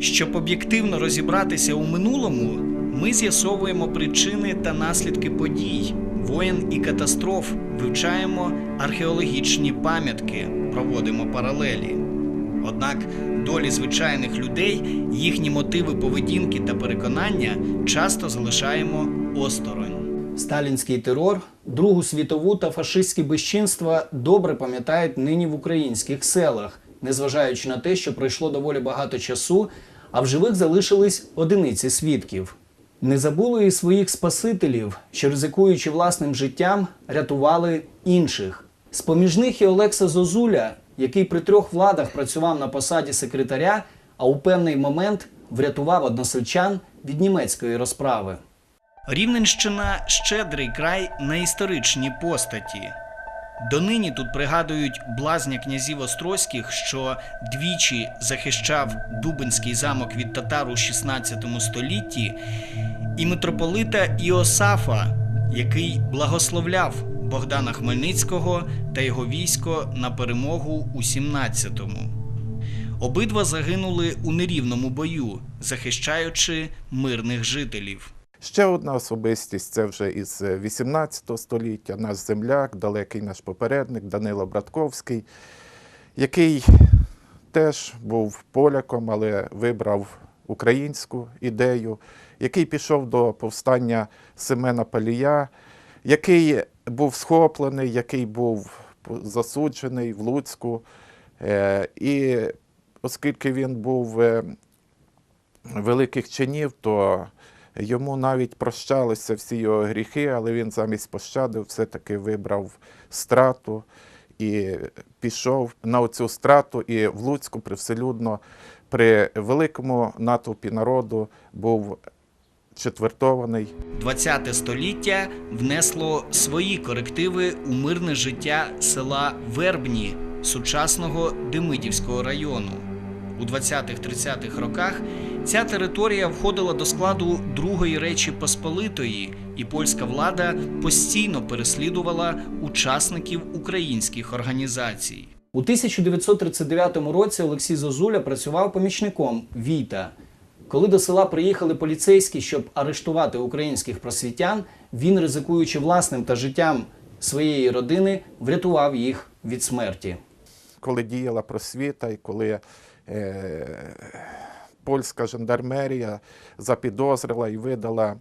Щоб об'єктивно розібратися у минулому, ми з'ясовуємо причини та наслідки подій, воєн і катастроф, вивчаємо археологічні пам'ятки, проводимо паралелі. Однак долі звичайних людей, їхні мотиви поведінки та переконання часто залишаємо осторонь. Сталінський терор, Другу світову та фашистські безчинства добре пам'ятають нині в українських селах, незважаючи на те, що пройшло доволі багато часу, а в живих залишились одиниці свідків. Не забули і своїх спасителів, що ризикуючи власним життям, рятували інших. З-поміж них і Олекса Зозуля, який при трьох владах працював на посаді секретаря, а у певний момент врятував односельчан від німецької розправи. Рівненщина щедрий край на історичні постаті. Донині тут пригадують блазня князів Острозьких, що двічі захищав Дубинський замок від татар у 16 столітті, і митрополита Іосафа, який благословляв Богдана Хмельницького та його військо на перемогу у 17-му. Обидва загинули у нерівному бою, захищаючи мирних жителів. Ще одна особистість це вже із 18 століття, наш земляк, далекий наш попередник Данило Братковський, який теж був поляком, але вибрав українську ідею, який пішов до повстання Семена Палія, який був схоплений, який був засуджений в Луцьку. Е, І оскільки він був е, великих чинів, то йому навіть прощалися всі його гріхи, але він замість пощади все-таки вибрав страту і пішов на цю страту. І в Луцьку привселюдно при великому натовпі народу був четвертований. 20 століття внесло свої корективи у мирне життя села Вербні сучасного Демидівського району. У 20-30-х роках ця територія входила до складу Другої Речі Посполитої, і польська влада постійно переслідувала учасників українських організацій. У 1939 році Олексій Зозуля працював помічником Війта. Коли до села приїхали поліцейські, щоб арештувати українських просвітян, він, ризикуючи власним та життям своєї родини, врятував їх від смерті. коли діяла просвіта і коли е, польська жандармерія запідозрила і видала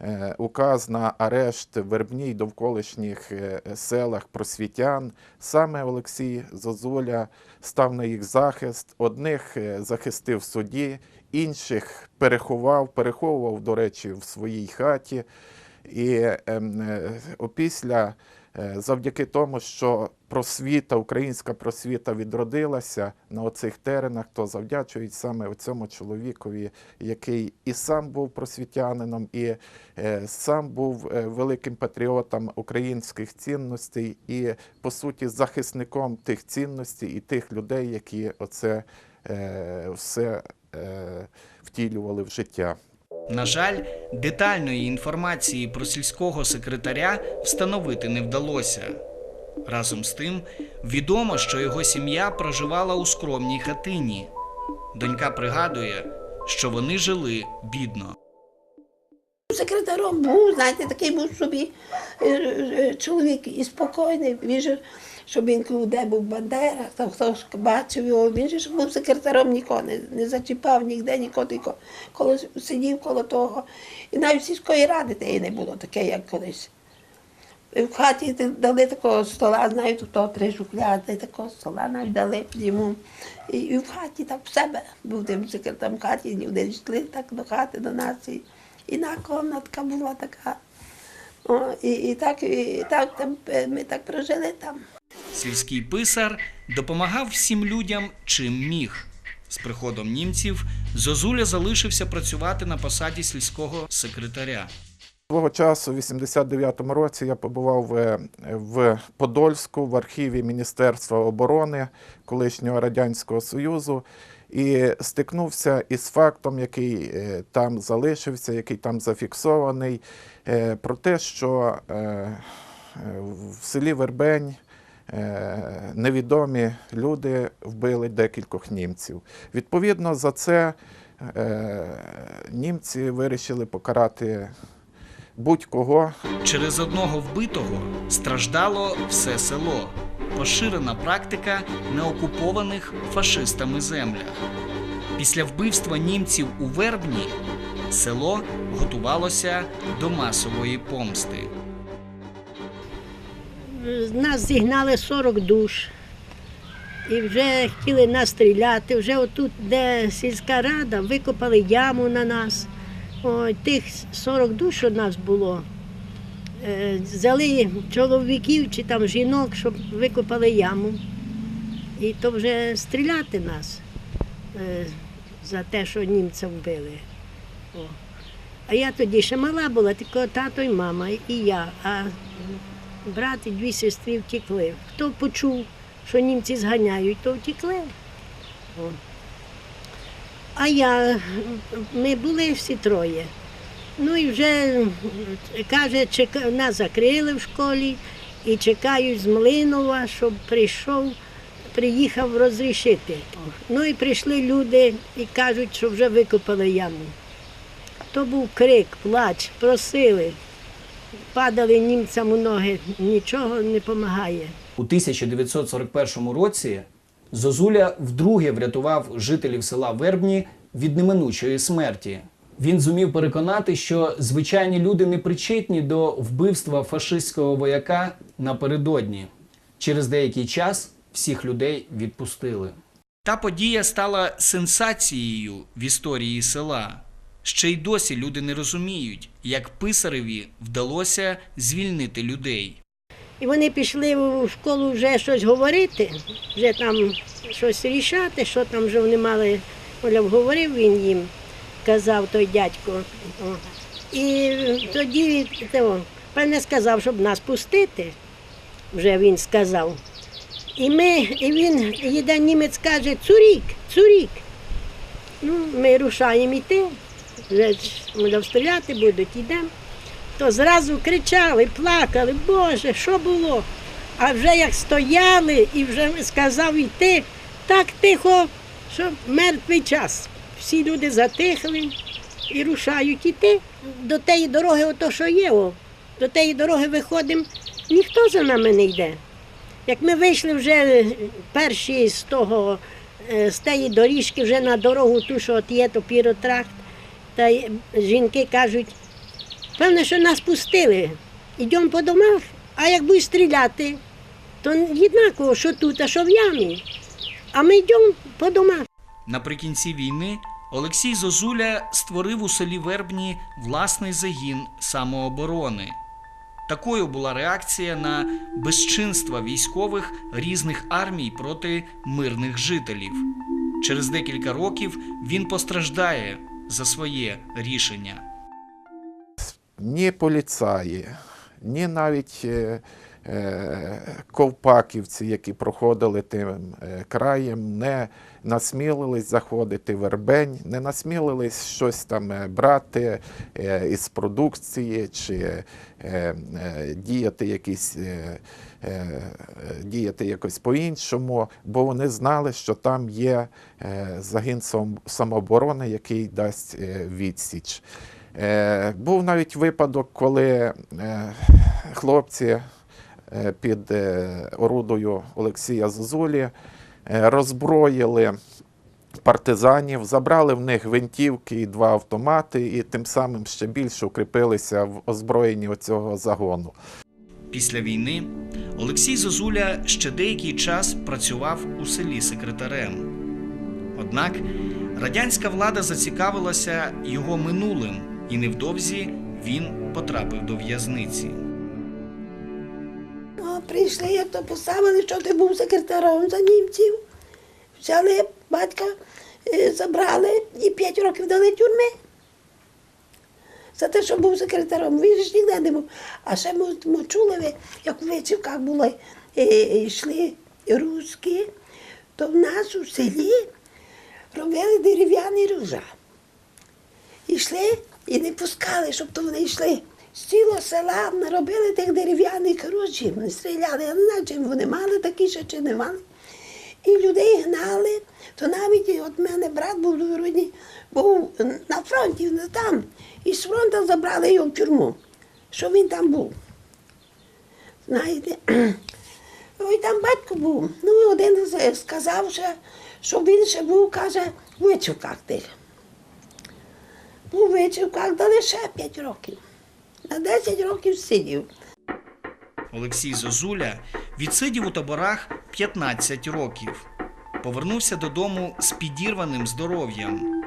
е, указ на арешт Вербній довколишніх е, селах просвітян, саме Олексій Зозуля став на їх захист. Одних е, захистив в суді, інших переховав, переховував, до речі, в своїй хаті. І ем, е, опісля, е, завдяки тому, що просвіта, українська просвіта відродилася на оцих теренах, то завдячують саме цьому чоловікові, який і сам був просвітянином, і е, сам був е, великим патріотом українських цінностей, і по суті захисником тих цінностей і тих людей, які оце е, все е, втілювали в життя. На жаль, детальної інформації про сільського секретаря встановити не вдалося. Разом з тим, відомо, що його сім'я проживала у скромній хатині. Донька пригадує, що вони жили бідно. Секретаром був, знаєте, такий був собі е, е, чоловік і спокійний. Він же, щоб він де був Бандера, там хтось бачив його, він же ж був секретаром нікого не, не зачіпав ніде, нікого, тільки коли сидів коло того. І навіть сільської ради теї не було таке, як колись. В хаті дали такого стола, знаю, того три шухляди, такого стола навіть дали йому. І, і в хаті так в себе був тим секретарем в хаті, люди йшли так до хати до нас. І на комнатка була така. О, і, і так, і так там, е, ми так прожили там. Сільський писар допомагав всім людям, чим міг. З приходом німців Зозуля залишився працювати на посаді сільського секретаря. Свого часу, в 89-му році, я побував е, в Подольську в архіві Міністерства оборони колишнього Радянського Союзу і стикнувся із фактом, який е, там залишився, який там зафіксований, е, про те, що е, в селі Вербень невідомі люди вбили декількох німців. Відповідно за це німці вирішили покарати будь-кого, Через одного вбитого страждало все село. Поширена практика на окупованих фашистами землях. Після вбивства німців у Вербні село готувалося до масової помсти. Нас зігнали 40 душ. І вже хотіли нас стріляти. Вже отут, де сільська рада, викопали яму на нас. Ой, тих 40 душ у нас було. Е, Взяли чоловіків чи там жінок, щоб викопали яму. І то вже стріляти нас е, за те, що німця вбили. О. А я тоді ще мала була, тільки тато і мама, і я. А брат і дві сестри втекли. Хто почув, що німці зганяють, то втекли. О. А я, ми були всі троє. Ну і вже каже, чека, нас закрили в школі і чекають з Млинова, щоб прийшов, приїхав розрішити. Ну і прийшли люди і кажуть, що вже викопали яму. То був крик, плач, просили падали німцям у ноги, нічого не допомагає. У 1941 році Зозуля вдруге врятував жителів села Вербні від неминучої смерті. Він зумів переконати, що звичайні люди не причетні до вбивства фашистського вояка напередодні. Через деякий час всіх людей відпустили. Та подія стала сенсацією в історії села. Ще й досі люди не розуміють, як писареві вдалося звільнити людей. І вони пішли у школу вже щось говорити, вже там щось рішати, що там вже вони мали, мовляв, говорив він їм, казав той дядько. І тоді то, певне сказав, щоб нас пустити, вже він сказав. І ми, і він, один німець каже, цурік, цурік. Ну, ми рушаємо йти, вже мовляв, стріляти будуть, йдемо. То зразу кричали, плакали, Боже, що було? А вже як стояли і вже сказав йти, так тихо, що мертвий час. Всі люди затихли і рушають іти. До тієї дороги, ото що є, о, до тієї дороги виходимо, ніхто за нами не йде. Як ми вийшли вже перші з того, е, з тієї доріжки вже на дорогу, ту, що от є, то піротракт, та жінки кажуть, певне, що нас пустили. Йдемо по домах, а як будуть стріляти, то однаково, що тут, а що в ямі. А ми йдемо по домах. Наприкінці війни Олексій Зозуля створив у селі Вербні власний загін самооборони. Такою була реакція на безчинства військових різних армій проти мирних жителів. Через декілька років він постраждає за своє рішення. ні поліцаї, ні навіть е, е, ковпаківці, які проходили тим е, краєм, не насмілились заходити в Вербень, не насмілились щось там брати із продукції чи діяти якісь. Діяти якось по-іншому, бо вони знали, що там є загін самооборони, який дасть відсіч. Е, був навіть випадок, коли е, хлопці е, під е, орудою Олексія Зозулі е, роззброїли партизанів, забрали в них гвинтівки і два автомати, і тим самим ще більше укріпилися в озброєнні цього загону. Після війни Олексій Зозуля ще деякий час працював у селі секретарем. Однак радянська влада зацікавилася його минулим, і невдовзі він потрапив до в'язниці. Прийшли, як то поставили, що ти був секретарем за німців. Взяли батька, е, забрали і п'ять років дали тюрми. За те, що був секретарем. Він ж ніде не був. А ще ми, ми чули, ви, як в Вичівках були, е, йшли руски, то в нас у селі робили дерев'яні ружа. Йшли і не пускали, щоб то вони йшли. З цілого села наробили тих дерев'яних ружів, вони стріляли, я не знаю, чи вони мали такі ще, чи не мали. І людей гнали, то навіть от мене брат був двоюрідний, був на фронті, не там. І з фронту забрали його в тюрму, що він там був. Знаєте, ой, там батько був. Ну, один сказав, що, він ще був, каже, в вичівках тих. Був вичівках, дали ще 5 років. На 10 років сидів. Олексій Зозуля відсидів у таборах 15 років. Повернувся додому з підірваним здоров'ям.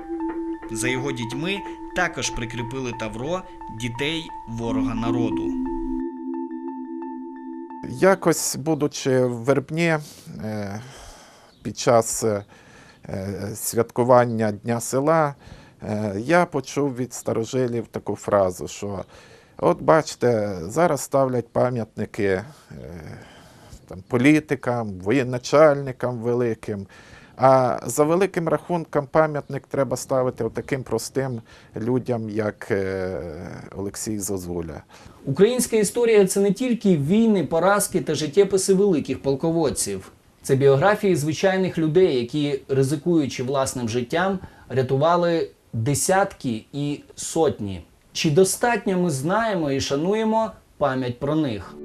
За його дітьми також прикріпили Тавро дітей ворога народу. Якось, будучи в Вербні, е, під час е, святкування Дня села, я почув від старожилів таку фразу, що от бачите, зараз ставлять пам'ятники е, там, політикам, воєначальникам великим. А за великим рахунком пам'ятник треба ставити таким простим людям, як е, Олексій Зозуля. Українська історія це не тільки війни, поразки та життєписи великих полководців. Це біографії звичайних людей, які, ризикуючи власним життям, рятували десятки і сотні. Чи достатньо ми знаємо і шануємо пам'ять про них?